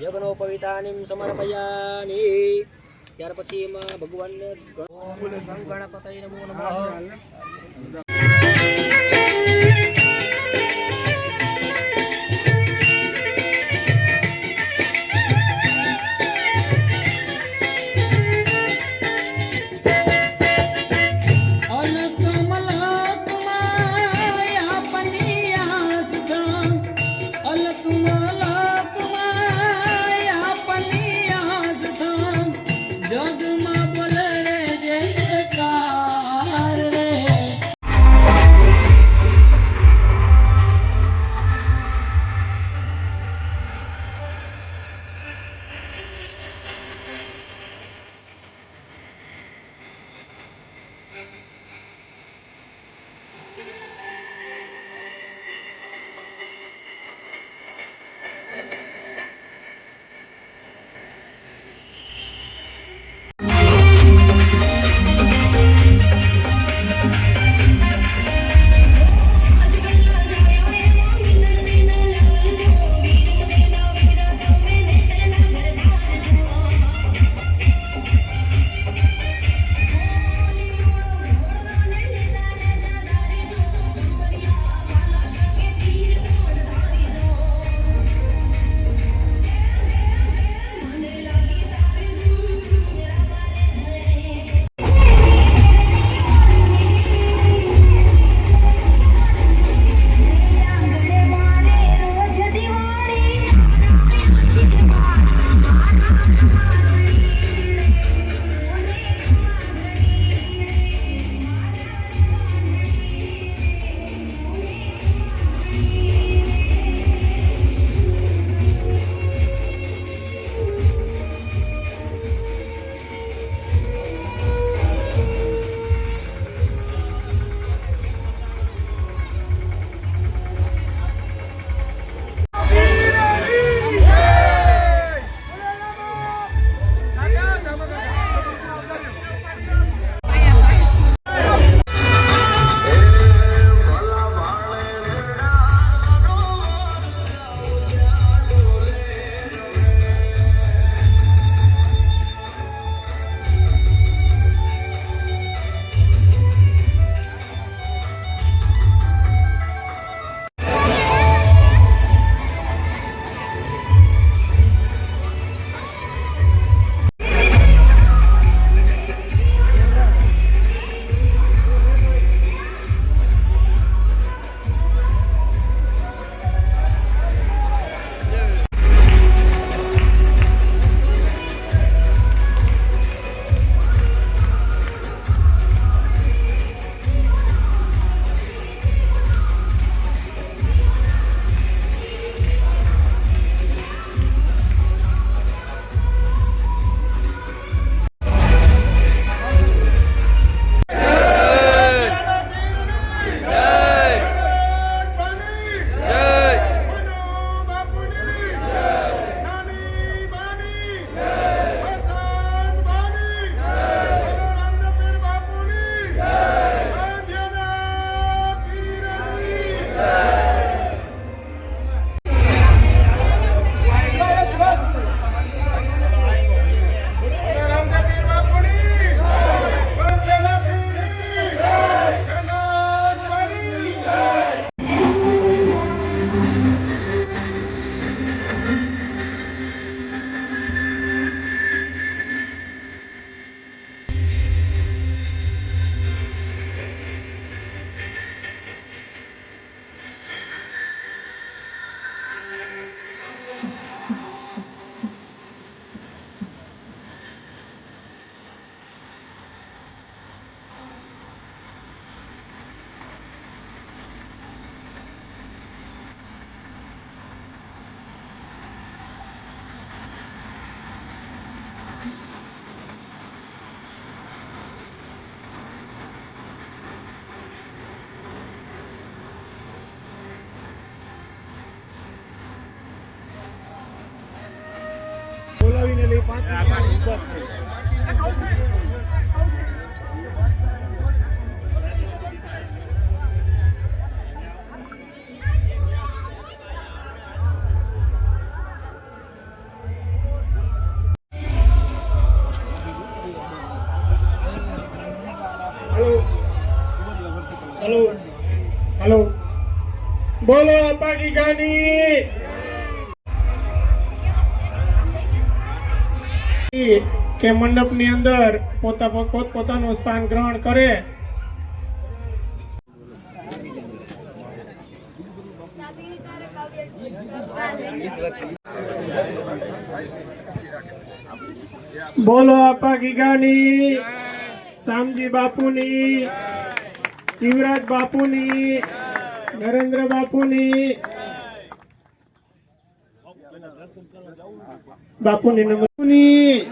યજ્ઞોપવિતાનિમ સમર્પયાની ત્યાર પછી એમાં ભગવાનને ગણ- ગણપતય નમો નમઃ. Halo. Halo. Halo. Bolo pagi gani. કે મંડપની અંદર પોતા પોત, પોતાનું સ્થાન ગ્રહણ કરે. બોલો આપા ગીગાની, શામજી બાપુની જીવરાજ બાપુની, નરેન્દ્ર બાપુની બાપુની નમની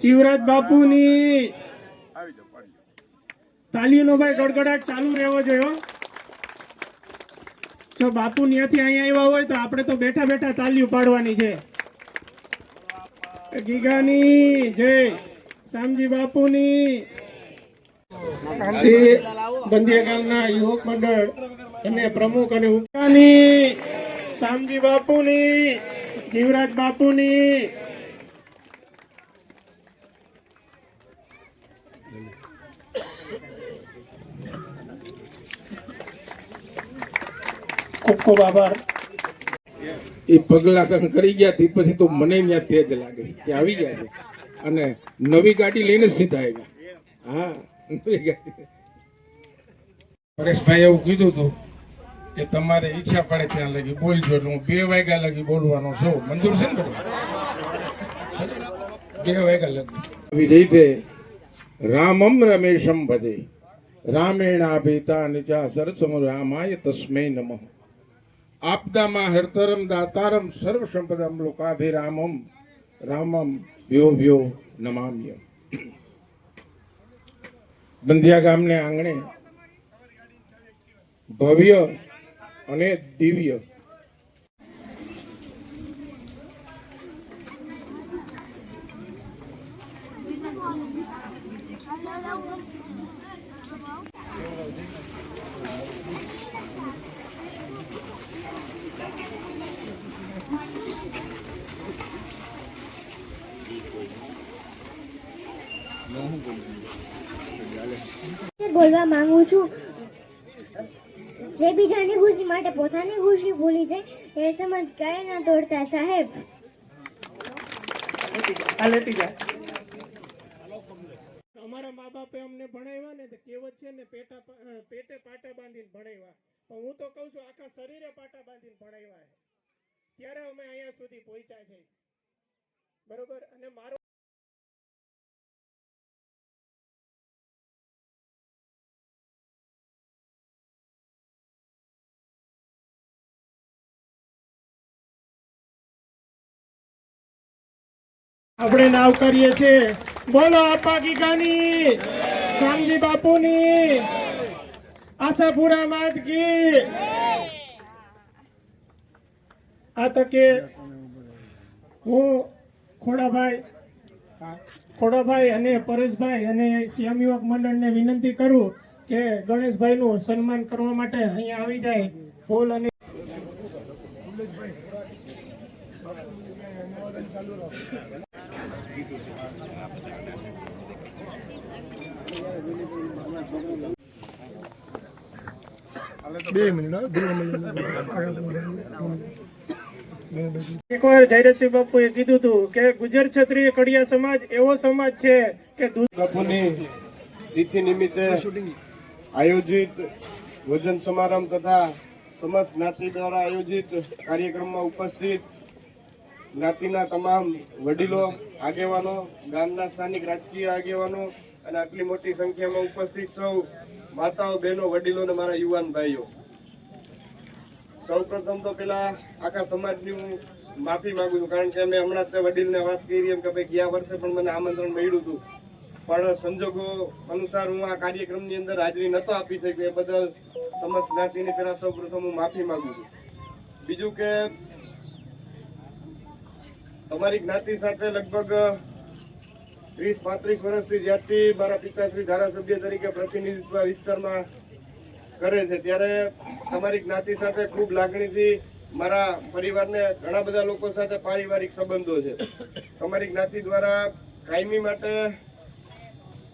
શિવરાજ બાપુની. તાલીઓનો ભાઈ ગડગડાટ ચાલુ રહેવો જોઈએ જો બાપુ ત્યાંથી અહીંયા આવ્યા હોય તો આપણે તો બેઠા બેઠા તાલીઓ પાડવાની છે. ગીગાની જય શામજી બાપુની. શ્રી બંધિયા ગામના યુવક મંડળ અને પ્રમુખ અને ઉપકાની શામજી બાપુની. જીવરાજ બાપુની. ખૂબ ખૂબ આભાર. એ પગલા કરી ગયા તે પછી તો મને ત્યાં તેજ લાગે કે આવી ગયા છે. અને નવી ગાડી લઈને સીધા આવ્યા. હા નવી ગાડી. પરેશભાઈ એવું કીધું હતું કે તમારે ઈચ્છા પડે ત્યાં લગી બોલજો એટલે હું બે વાગ્યા લગી બોલવાનો છું. મંજૂર છે ને? બે વાગ્યા લગી. વિજય રામમ રમેશમ ભજે. રામેણાભીતા નિચા સરસમ રામાય તસ્મૈ નમઃ. આપદામાં હરતરમ દાતારમ સર્વ સંપદમ લોકાભિરામમ રામમ વ્યો વ્યો નમામ્ય બંધિયા ગામને આંગણે ભવ્ય અને દિવ્ય. બોલવા માંગુ છું. જે બીજાની ખુશી માટે પોતાની ખુશી ભૂલી જાય એ સમજ ક્યારે ના તોડતા સાહેબ. અમારા મા બાપે અમને ભણાવ્યા ને તો કહેવત છે ને પેટા પેટે પાટા બાંધીને ભણાવ્યા. પણ હું તો કહું છું આખા શરીરે પાટા બાંધીને ભણાવ્યા ત્યારે અમે અહીંયા સુધી પહોંચ્યા છે બરોબર? અને મારો આપણે નાવ કરીએ છીએ. બોલો ગીગાની શામજી બાપુની. આશાપુરા માત કી. આ તકે હું ખોડાભાઈ ખોડાભાઈ અને પરેશભાઈ અને શ્યામ યુવક મંડળને વિનંતી કરું કે ગણેશભાઈનું સન્માન કરવા માટે અહીંયા આવી જાય. ફૂલ અને એકવાર જયરથસિંહ બાપુએ કીધું હતું કે ગુજર ક્ષત્રિય કડિયા સમાજ એવો સમાજ છે કે દૂધ બાપુની તિથિ નિમિત્તે આયોજિત ભોજન સમારંભ તથા સમાજ જ્ઞાતિ દ્વારા આયોજિત કાર્યક્રમમાં ઉપસ્થિત જ્ઞાતિના તમામ વડીલો, આગેવાનો, ગામના સ્થાનિક રાજકીય આગેવાનો અને આટલી મોટી સંખ્યામાં ઉપસ્થિત સૌ માતાઓ, બહેનો, વડીલો અને મારા યુવાન ભાઈઓ. સૌ પ્રથમ તો પેલા આખા સમાજની હું માફી માંગુ છું, કારણ કે મેં હમણાં જ વડીલને વાત કરી એમ કે ભાઈ ગયા વર્ષે પણ મને આમંત્રણ મળ્યું હતું. પણ સંજોગો અનુસાર હું આ કાર્યક્રમની અંદર હાજરી નહોતો આપી શક્યો, એ બદલ સમસ્ત જ્ઞાતિની પહેલાં સૌ પ્રથમ હું માફી માંગુ છું. બીજું કે તમારી જ્ઞાતિ સાથે લગભગ ત્રીસ, પાંત્રીસ વર્ષથી જ્યારથી મારા પિતાશ્રી ધારાસભ્ય તરીકે પ્રતિનિધિત્વ વિસ્તારમાં કરે છે, ત્યારે તમારી જ્ઞાતિ સાથે ખૂબ લાગણીથી મારા પરિવારને ઘણા બધા લોકો સાથે પારિવારિક સંબંધો છે. તમારી જ્ઞાતિ દ્વારા કાયમી માટે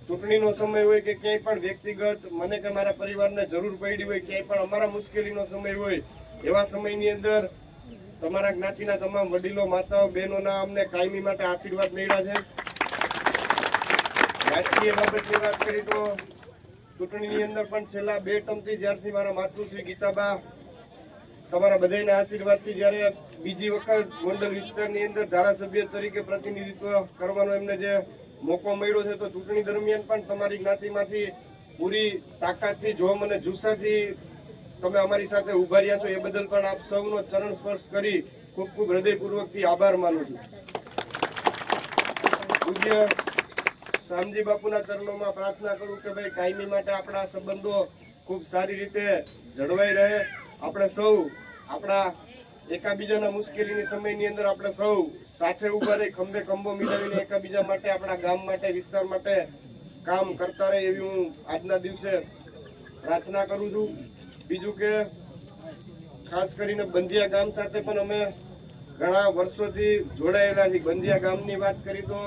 ચૂંટણીનો સમય હોય કે ક્યાંય પણ વ્યક્તિગત, મને કે મારા પરિવારને જરૂર પડી હોય, ક્યાંય પણ અમારા મુશ્કેલીનો સમય હોય, એવા સમયની અંદર તમારા જ્ઞાતિના તમામ વડીલો, માતાઓ, બહેનોના અમને કાયમી માટે આશીર્વાદ મળ્યા છે. રાજકીય બાબતની વાત કરી તો ચૂંટણીની અંદર પણ છેલ્લા બે ટર્મથી જ્યારથી મારા માતૃશ્રી ગીતાબા તમારા બધાના આશીર્વાદથી જ્યારે બીજી વખત ગોંડલ વિસ્તારની અંદર ધારાસભ્ય તરીકે પ્રતિનિધિત્વ કરવાનો એમને જે મોકો મળ્યો છે, તો ચૂંટણી દરમિયાન પણ તમારી જ્ઞાતિમાંથી પૂરી તાકાતથી, જોમ અને જુસ્સાથી તમે અમારી સાથે ઊભા રહ્યા છો એ બદલ પણ આપ સૌનો ચરણ સ્પર્શ કરી ખૂબ ખૂબ હૃદયપૂર્વકથી આભાર માનું છું. પૂજ્ય શામજી બાપુના ચરણોમાં પ્રાર્થના કરું કે ભાઈ કાયમી માટે આપણા સંબંધો ખૂબ સારી રીતે જળવાઈ રહે. આપણે સૌ આપણા એકાબીજાના મુશ્કેલીની સમયની અંદર આપણે સૌ સાથે ઊભા રહી, ખંભે ખંભો મિલાવીને એકાબીજા માટે, આપણા ગામ માટે, વિસ્તાર માટે કામ કરતા રહે એવી હું આજના દિવસે પ્રાર્થના કરું છું. બીજું કે ખાસ કરીને બંધિયા ગામ સાથે પણ અમે ઘણા વર્ષોથી જોડાયેલા છીએ બંધિયા ગામની વાત કરી તો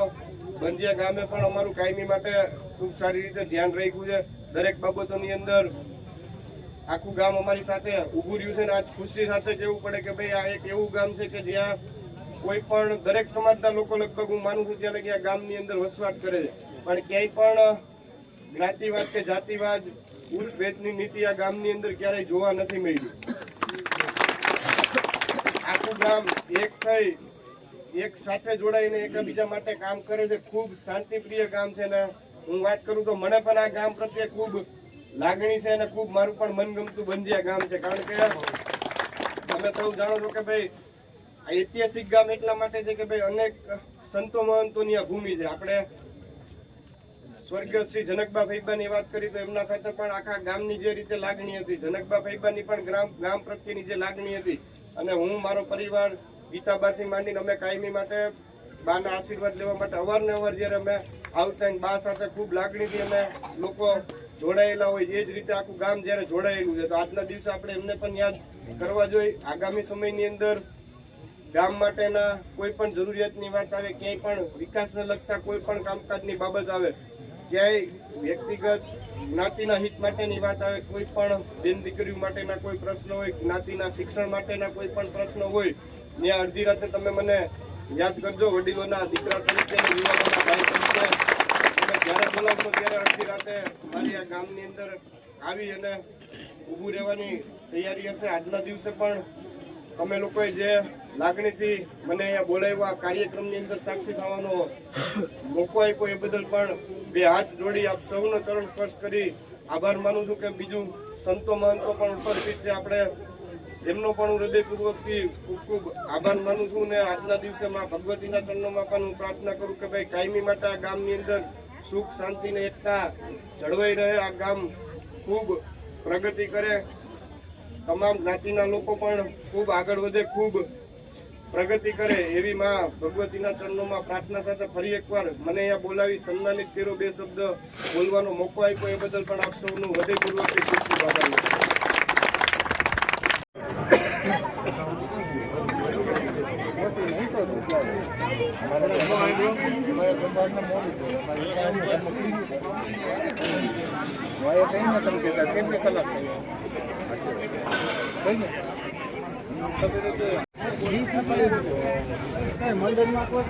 બંધિયા ગામે પણ અમારું કાયમી માટે ખૂબ સારી રીતે ધ્યાન રાખ્યું છે. દરેક બાબતોની અંદર આખું ગામ અમારી સાથે ઊભું રહ્યું છે ને આજ ખુશી સાથે કહેવું પડે કે ભાઈ આ એક એવું ગામ છે કે જ્યાં કોઈ પણ દરેક સમાજના લોકો લગભગ હું માનું છું ત્યારે કે આ ગામની અંદર વસવાટ કરે છે. પણ ક્યાંય પણ જ્ઞાતિવાદ કે જાતિવાદ ઉચ્ચ ભેદની નીતિ આ ગામની અંદર ક્યારેય જોવા નથી મળી આખું ગામ એક થઈ, એક સાથે જોડાઈને એકબીજા માટે કામ કરે છે. ખૂબ શાંતિપ્રિય ગામ છે ને હું વાત કરું તો મને પણ આ ગામ પ્રત્યે ખૂબ લાગણી છે અને ખૂબ મારું પણ મનગમતું બંધિયા ગામ છે. કારણ કે તમે સૌ જાણો છો કે ભાઈ ઐતિહાસિક ગામ એટલા માટે છે કે ભાઈ અનેક સંતો મહંતોની આ ભૂમિ છે. આપણે સ્વર્ગીય શ્રી જનકબા ફૈબાની વાત કરી તો એમના સાથે પણ આખા ગામની જે રીતે લાગણી હતી, જનકબા ફૈબાની પણ ગ્રામ, ગામ પ્રત્યેની જે લાગણી હતી અને હું, મારો પરિવાર ગીતાબાથી માંડીને અમે કાયમી માટે બાના આશીર્વાદ લેવા માટે અવારને અવાર જ્યારે અમે આવતા બા સાથે ખૂબ લાગણીથી અમે લોકો જોડાયેલા હોય, એ જ રીતે આખું ગામ જ્યારે જોડાયેલું છે. તો આજના દિવસે આપણે એમને પણ યાદ કરવા જોઈએ. આગામી સમયની અંદર ગામ માટેના કોઈ પણ જરૂરિયાતની વાત આવે, ક્યાંય પણ વિકાસને લગતા કોઈ પણ કામકાજની બાબત આવે ક્યાંય વ્યક્તિગત જ્ઞાતિના હિત માટેની વાત આવે, કોઈ પણ બેન દીકરીઓ માટેના કોઈ પ્રશ્ન હોય, જ્ઞાતિના શિક્ષણ માટેના કોઈ પણ પ્રશ્ન હોય, ત્યાં અડધી રાતે તમે મને યાદ કરજો, વડીલોના દીકરા તરીકે યુવાનોના ભાઈ તરીકે. તમે જ્યારે બોલાવશો ત્યારે અડધી રાતે મારી આ ગામની અંદર આવી અને ઊભું રહેવાની તૈયારી હશે. આજના દિવસે પણ તમે લોકોએ જે લાગણીથી મને અહીંયા બોલાવ્યો કાર્યક્રમની અંદર સાક્ષી થવાનો મોકો આપ્યો એ બદલ પણ બે હાથ જોડી આપ સૌનો ચરણ સ્પર્શ કરી આભાર માનું છું કે બીજું સંતો મહંતો પણ ઉપસ્થિત છે. આપણે એમનો પણ હૃદયપૂર્વકથી ખૂબ ખૂબ આભાર માનું છું ને આજના દિવસે માં ભગવતીના ચરણોમાં પણ હું પ્રાર્થના કરું કે ભાઈ કાયમી માટે આ ગામની અંદર સુખ, શાંતિ ને એકતા જળવાઈ રહે. આ ગામ ખૂબ પ્રગતિ કરે. તમામ જ્ઞાતિના લોકો પણ ખૂબ આગળ વધે, ખૂબ પ્રગતિ કરે એવી માં ભગવતીના ચરણોમાં પ્રાર્થના સાથે ફરી એકવાર મને અહીંયા બોલાવી સન્માનિત કર્યો. બે શબ્દ બોલવાનો મોકો આપ્યો. એ બદલ પણ આપ સૌનું હૃદયપૂર્વક કઈ ને તમે કલાક ને મંડળમાં કોઈ